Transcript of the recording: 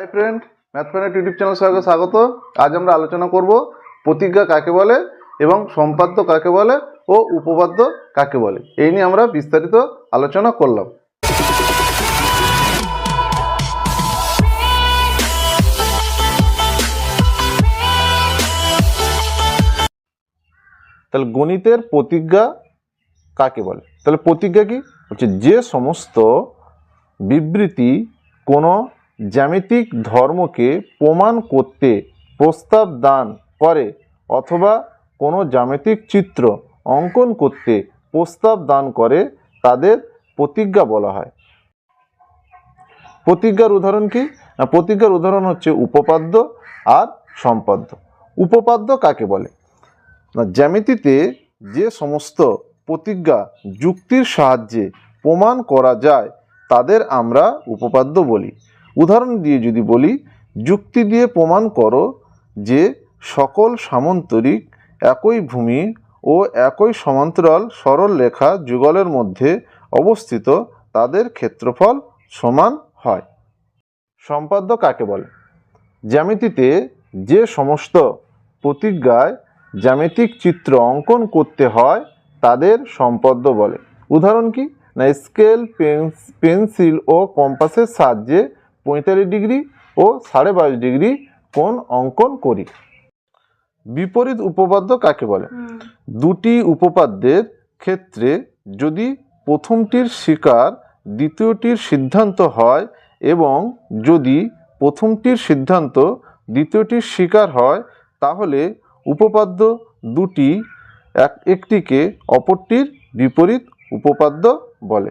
Hi friend math YouTube channel সঙ্গে স্বাগত। আজ আমরা আলোচনা করব প্রতিজ্ঞা কাকে বলে এবং সম্পাদ্য কাকে বলে ও উপপাদ্য কাকে বলে। এই নিয়ে আমরা বিস্তারিত আলোচনা করলাম। তাহলে গণিতের প্রতিজ্ঞা কাকে বলে? তাহলে প্রতিজ্ঞা কি? হচ্ছে যে সমস্ত বিবৃতি কোনো জ্যামিতিক ধর্মকে প্রমাণ করতে প্রস্তাব দান করে অথবা কোনো জ্যামিতিক চিত্র অঙ্কন করতে প্রস্তাব দান করে তাদের প্রতিজ্ঞা বলা হয়। প্রতিজ্ঞার উদাহরণ কি? প্রতিজ্ঞার উদাহরণ হচ্ছে উপপাদ্য আর সম্পাদ্য। উপপাদ্য কাকে বলে? জ্যামিতিতে যে সমস্ত প্রতিজ্ঞা যুক্তির সাহায্যে প্রমাণ করা যায়, তাদের আমরা উপপাদ্য বলি। উদাহরণ দিয়ে যদি বলি, যুক্তি দিয়ে প্রমাণ করো যে সকল সামন্তরিক একই ভূমি ও একই সমান্তরাল সরল রেখা যুগলের মধ্যে অবস্থিত, তাদের ক্ষেত্রফল সমান হয়। সম্পাদ্য কাকে বলে? জ্যামিতিতে যে সমস্ত প্রতিজ্ঞায় জ্যামিতিক চিত্র অঙ্কন করতে হয়, তাদের সম্পদ্য বলে। উদাহরণ কি? না, স্কেল পেন্সিল ও কম্পাসের সাহায্যে পঁয়তাল্লিশ ডিগ্রি ও সাড়ে বাইশ ডিগ্রি কোণ অঙ্কন করি। বিপরীত উপপাদ্য কাকে বলে? দুটি উপপাদ্যের ক্ষেত্রে যদি প্রথমটির শিকার দ্বিতীয়টির সিদ্ধান্ত হয় এবং যদি প্রথমটির সিদ্ধান্ত দ্বিতীয়টির শিকার হয় তাহলে উপপাদ্য দুটি এক একটিকে অপরটির বিপরীত উপপাদ্য বলে।